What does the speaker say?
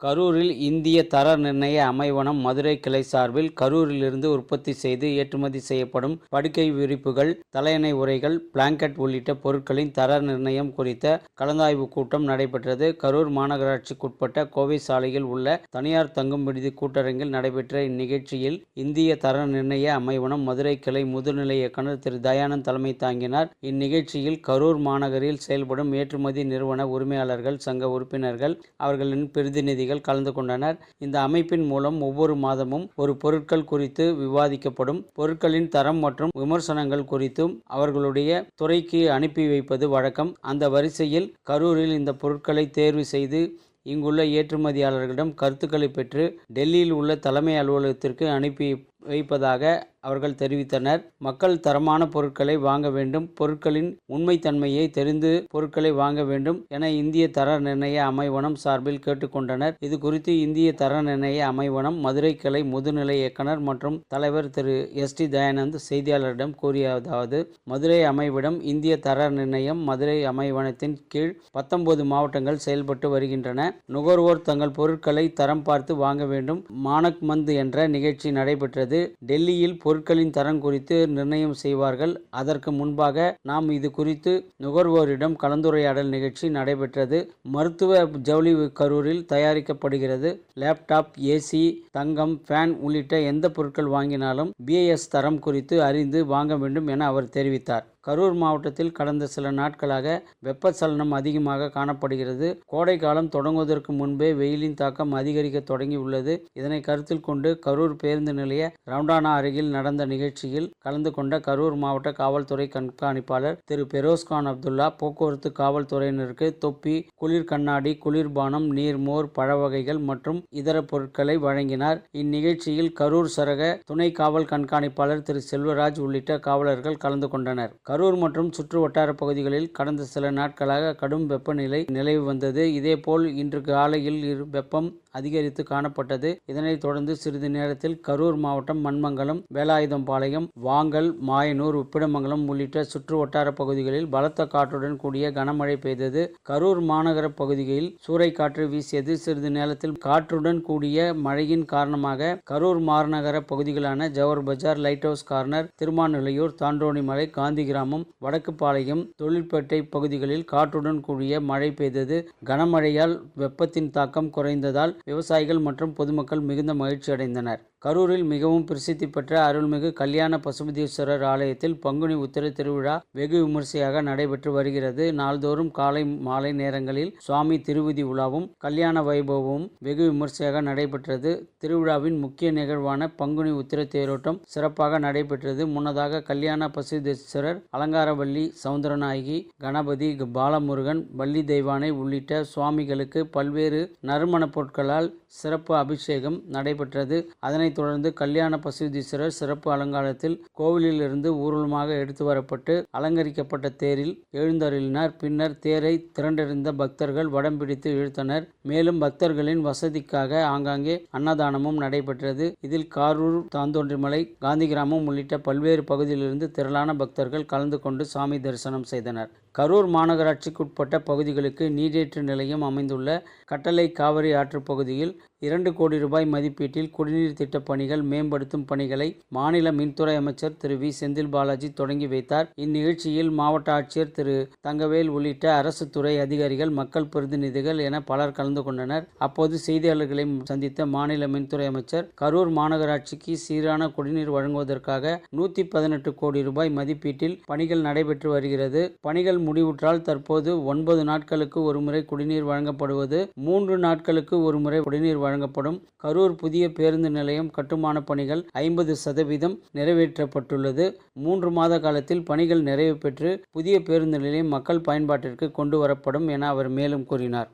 கரூரில் இந்திய தர நிர்ணய அமைவனம் மதுரை கிளை சார்பில் கரூரிலிருந்து உற்பத்தி செய்து ஏற்றுமதி செய்யப்படும் படுக்கை விரிப்புகள் தலையணை உரைகள் பிளாங்கெட் உள்ளிட்ட பொருட்களின் தர நிர்ணயம் குறித்த கலந்தாய்வு கூட்டம் நடைபெற்றது. கரூர் மாநகராட்சிக்குட்பட்ட கோவை சாலையில் உள்ள தனியார் தங்கும் விடுதி கூட்டரங்கில் நடைபெற்ற இந்நிகழ்ச்சியில் இந்திய தர நிர்ணய அமைவனம் மதுரை கிளை முதுநிலை இயக்குநர் திரு தயானந்த் தலைமை தாங்கினார். இந்நிகழ்ச்சியில் கரூர் மாநகரில் செயல்படும் ஏற்றுமதி நிறுவன உரிமையாளர்கள் சங்க உறுப்பினர்கள் அவர்களின் பிரதிநிதிகள் கலந்து கொண்டனர். இந்த அமைப்பின் மூலம் ஒவ்வொரு மாதமும் ஒரு பொருட்கள் குறித்து விவாதிக்கப்படும். பொருட்களின் தரம் மற்றும் விமர்சனங்கள் குறித்தும் அவர்களுடைய துறைக்கு அனுப்பி வைப்பது வழக்கம். அந்த வரிசையில் கரூரில் இந்த பொருட்களை தேர்வு செய்து இங்குள்ள ஏற்றுமதியாளர்களிடம் கருத்துக்களை பெற்று டெல்லியில் உள்ள தலைமை அலுவலகத்திற்கு அனுப்பி வைப்பதாக அவர்கள் தெரிவித்தனர். மக்கள் தரமான பொருட்களை வாங்க வேண்டும். பொருட்களின் உண்மைத்தன்மையை தெரிந்து பொருட்களை வாங்க வேண்டும் என இந்திய தர நிர்ணய அமைவனம் சார்பில் கேட்டுக்கொண்டனர். இது குறித்து இந்திய தர நிர்ணய அமைவனம் மதுரை கிளை முதுநிலை இயக்குனர் மற்றும் தலைவர் திரு எஸ் டி தயானந்த் செய்தியாளரிடம் கூறியதாவது மதுரை அமைவிடம் இந்திய தர நிர்ணயம் மதுரை அமைவனத்தின் கீழ் பத்தொன்பது மாவட்டங்கள் செயல்பட்டு வருகின்றன. நுகர்வோர் தங்கள் பொருட்களை தரம் பார்த்து வாங்க வேண்டும். மானக் மந்த் என்ற நிகழ்ச்சி நடைபெற்றது. டெல்லியில் பொருட்களின் தரம் குறித்து நிர்ணயம் செய்வார்கள். அதற்கு முன்பாக நாம் இது குறித்து நுகர்வோரிடம் கலந்துரையாடல் நிகழ்ச்சி நடைபெற்றது. மருத்துவ ஜவுளி கரூரில் தயாரிக்கப்படுகிறது. லேப்டாப் ஏசி தங்கம் ஃபேன் உள்ளிட்ட எந்த பொருட்கள் வாங்கினாலும் பிஏஎஸ் தரம் குறித்து அறிந்து வாங்க வேண்டும் என அவர் தெரிவித்தார். கரூர் மாவட்டத்தில் கடந்த சில நாட்களாக வெப்பச்சலனம் அதிகமாக காணப்படுகிறது. கோடை காலம் தொடங்குவதற்கு முன்பே வெயிலின் தாக்கம் அதிகரிக்க தொடங்கியுள்ளது இதனை கருத்தில் கொண்டு கரூர் பேருந்து நிலைய ரவுண்டானா அருகில் நடந்த நிகழ்ச்சியில் கலந்து கொண்ட கரூர் மாவட்ட காவல்துறை கண்காணிப்பாளர் திரு பெரோஸ்கான் அப்துல்லா போக்குவரத்து காவல்துறையினருக்கு தொப்பி குளிர் கண்ணாடி குளிர்பானம் நீர்மோர் பழ வகைகள் மற்றும் இதர பொருட்களை வழங்கினார். இந்நிகழ்ச்சியில் கரூர் சரக துணை காவல் கண்காணிப்பாளர் திரு செல்வராஜ் உள்ளிட்ட காவலர்கள் கலந்து கொண்டனர். கரூர் மற்றும் சுற்று வட்டார பகுதிகளில் கடந்த சில நாட்களாக கடும் வெப்பநிலை நிலவு வந்தது. இதேபோல் இன்று காலையில் இரு வெப்பம் அதிகரித்து காணப்பட்டது. இதனைத் தொடர்ந்து சிறிது நேரத்தில் கரூர் மாவட்டம் மண்மங்கலம் வேலாயுதம்பாளையம் வாங்கல் மாயனூர் உப்பிடமங்கலம் உள்ளிட்ட சுற்று வட்டார பகுதிகளில் பலத்த காற்றுடன் கூடிய கனமழை பெய்தது. கரூர் மாநகர பகுதிகளில் சூறைக்காற்று வீசியது. சிறிது நேரத்தில் காற்றுடன் கூடிய மழையின் காரணமாக கரூர் மாநகர பகுதிகளான Jawahar Bazaar light house corner Thirumanilaiyur Thanthonimalai Gandhigram கிராமம் வடக்குப்பாளையம் தொழிற்பேட்டை பகுதிகளில் காற்றுடன் கூடிய மழை பெய்தது. கனமழையால் வெப்பத்தின் தாக்கம் குறைந்ததால் விவசாயிகள் மற்றும் பொதுமக்கள் மிகுந்த மகிழ்ச்சி அடைந்தனர் கரூரில் மிகவும் பிரசித்தி பெற்ற அருள்மிகு கல்யாண பசுபதீஸ்வரர் ஆலயத்தில் பங்குனி உத்திர திருவிழா வெகு விமர்சையாக நடைபெற்று வருகிறது. நாள்தோறும் காலை மாலை நேரங்களில் சுவாமி திருவிதி உலாவும் கல்யாண வைபவமும் வெகு விமர்சையாக நடைபெற்றது. திருவிழாவின் முக்கிய நிகழ்வான பங்குனி உத்திர தேரோட்டம் சிறப்பாக நடைபெற்றது. முன்னதாக கல்யாண பசுதீஸ்வரர் அலங்காரவல்லி சவுந்தரநாயகி கணபதி பாலமுருகன் வள்ளி தெய்வானை உள்ளிட்ட சுவாமிகளுக்கு பல்வேறு நறுமணப் பொருட்களால் சிறப்பு அபிஷேகம் நடைபெற்றது. அதனை இதனைத் தொடர்ந்து கல்யாண பசுதீஸ்வரர் சிறப்பு அலங்காரத்தில் கோவிலிலிருந்து ஊர்வலமாக எடுத்து வரப்பட்டு அலங்கரிக்கப்பட்ட தேரில் எழுந்தருளினார். பின்னர் தேரை திரண்டிருந்த பக்தர்கள் வடம் பிடித்து இழுத்தனர். மேலும் பக்தர்களின் வசதிக்காக ஆங்காங்கே அன்னதானமும் நடைபெற்றது. இதில் காரூர் தாந்தோன்றிமலை காந்தி கிராமம் உள்ளிட்ட பல்வேறு பகுதியிலிருந்து திரளான பக்தர்கள் கலந்து கொண்டு சாமி தரிசனம் செய்தனர். கரூர் மாநகராட்சிக்குட்பட்ட பகுதிகளுக்கு நீரேற்று நிலையம் அமைந்துள்ள கட்டளை காவிரி ஆற்று பகுதியில் இரண்டு கோடி ரூபாய் மதிப்பீட்டில் குடிநீர் திட்ட பணிகள் மேம்படுத்தும் பணிகளை மாநில மின்துறை அமைச்சர் திரு வி. செந்தில் பாலாஜி தொடங்கி வைத்தார். இந்நிகழ்ச்சியில் மாவட்ட ஆட்சியர் திரு தங்கவேல் உள்ளிட்ட அரசு துறை அதிகாரிகள் மக்கள் பிரதிநிதிகள் என பலர் கலந்து கொண்டனர். அப்போது செய்தியாளர்களை சந்தித்த மாநில மின்துறை அமைச்சர் கரூர் மாநகராட்சிக்கு சீரான குடிநீர் வழங்குவதற்காக நூத்தி பதினெட்டு கோடி ரூபாய் மதிப்பீட்டில் பணிகள் நடைபெற்று வருகிறது. பணிகள் முடிவுற்றால் தற்போது ஒன்பது நாட்களுக்கு ஒருமுறை குடிநீர் வழங்கப்படுவது மூன்று நாட்களுக்கு ஒருமுறை குடிநீர் வழங்கப்படும். கரூர் புதிய பேருந்து நிலையம் கட்டுமான பணிகள் ஐம்பது சதவீதம் நிறைவேற்றப்பட்டுள்ளது. மூன்று மாத காலத்தில் பணிகள் நிறைவு பெற்று புதிய பேருந்து நிலையம் மக்கள் பயன்பாட்டிற்கு கொண்டு வரப்படும் என அவர் மேலும் கூறினார்.